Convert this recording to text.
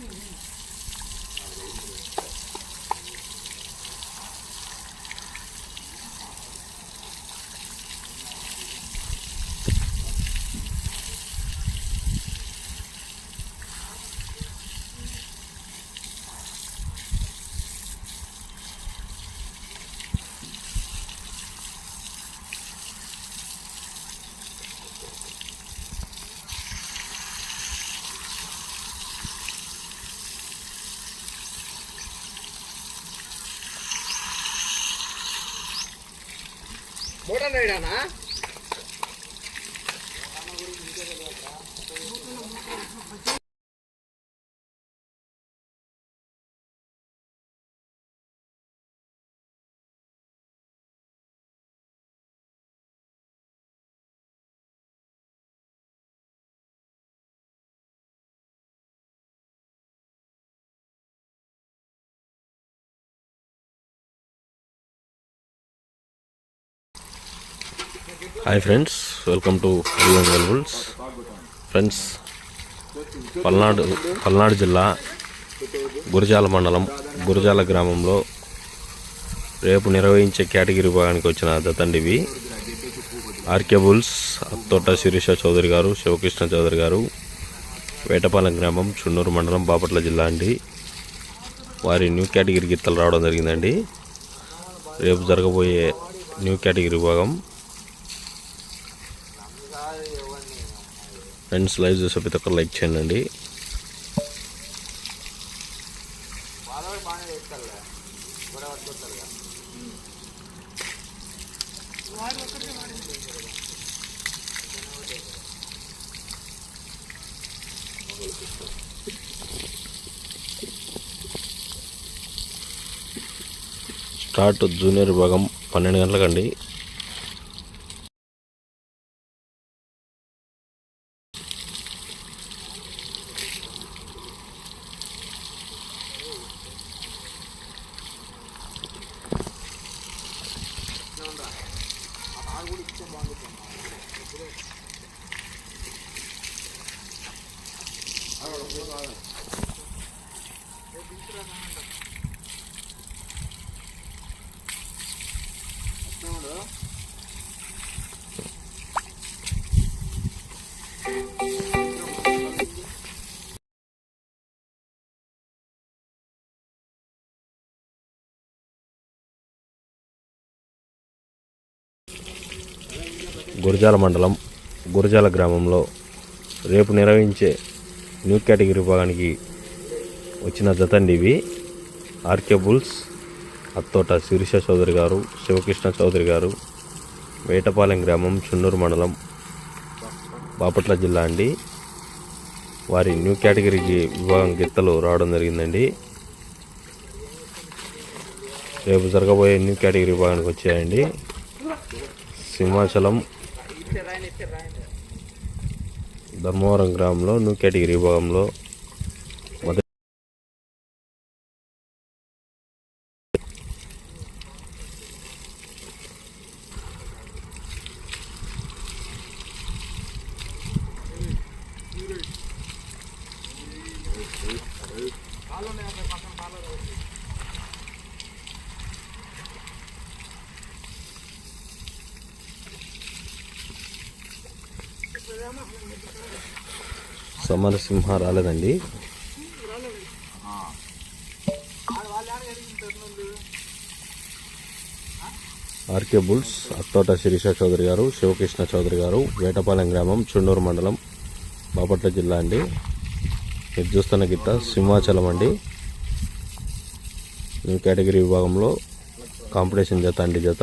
Two. Motor రైడానా hi friends welcome to Bulls friends Palnadu Palnadu జిల్లా గురజాల మండలం గురజాల గ్రామంలో రేపు నిర్వహించే కేటగిరీ విభాగానికి వచ్చిన దతండివి ఆర్కే బుల్స్ అత్తోట శిరీష చౌదరి గారు శివకృష్ణ చౌదరి గారు వేటపాలెం గ్రామం చున్నూరు మండలం బాపట్ల జిల్లా అండి. వారి న్యూ కేటగిరీ గీతలు రావడం జరిగిందండి. రేపు జరగబోయే న్యూ కేటగిరీ విభాగం ఫ్రెండ్స్ లైవ్ చూసే ప్రతి ఒక్కరు లైక్ చేయండి. స్టార్ట్ జూనియర్ విభాగం పన్నెండు గంటలకండి. ఆరు కూడా ఇచ్చే బాగుంటుంది తీసుకురాదంట గురజాల మండలం గురజాల గ్రామంలో రేపు నిర్వహించే న్యూ కేటగిరీ విభాగానికి వచ్చిన జతండి ఇవి ఆర్కే బుల్స్ అత్తోట శిరీష చౌదరి గారు శివకృష్ణ చౌదరి గారు వేటపాలెం గ్రామం చున్నూరు మండలం బాపట్ల జిల్లా అండి. వారి న్యూ కేటగిరీకి విభాగం గిత్తలు రావడం జరిగిందండి. రేపు జరగబోయే న్యూ కేటగిరీ విభాగానికి వచ్చాయండి. సింహాచలం దమ్మవరం గ్రామంలో న్యూ కేటగిరీ విభాగంలో సమరసింహ రాలేదండి. ఆర్కే బుల్స్ అత్తోట శిరీష చౌదరి గారు శివకృష్ణ చౌదరి గారు వేటపాలెం గ్రామం చుండూరు మండలం బాపట్ల జిల్లా అండి. మీరు చూస్తున్న గిత్త సింహాచలం అండి. న్యూ కేటగిరీ విభాగంలో కాంపిటీషన్ జత అండి జత.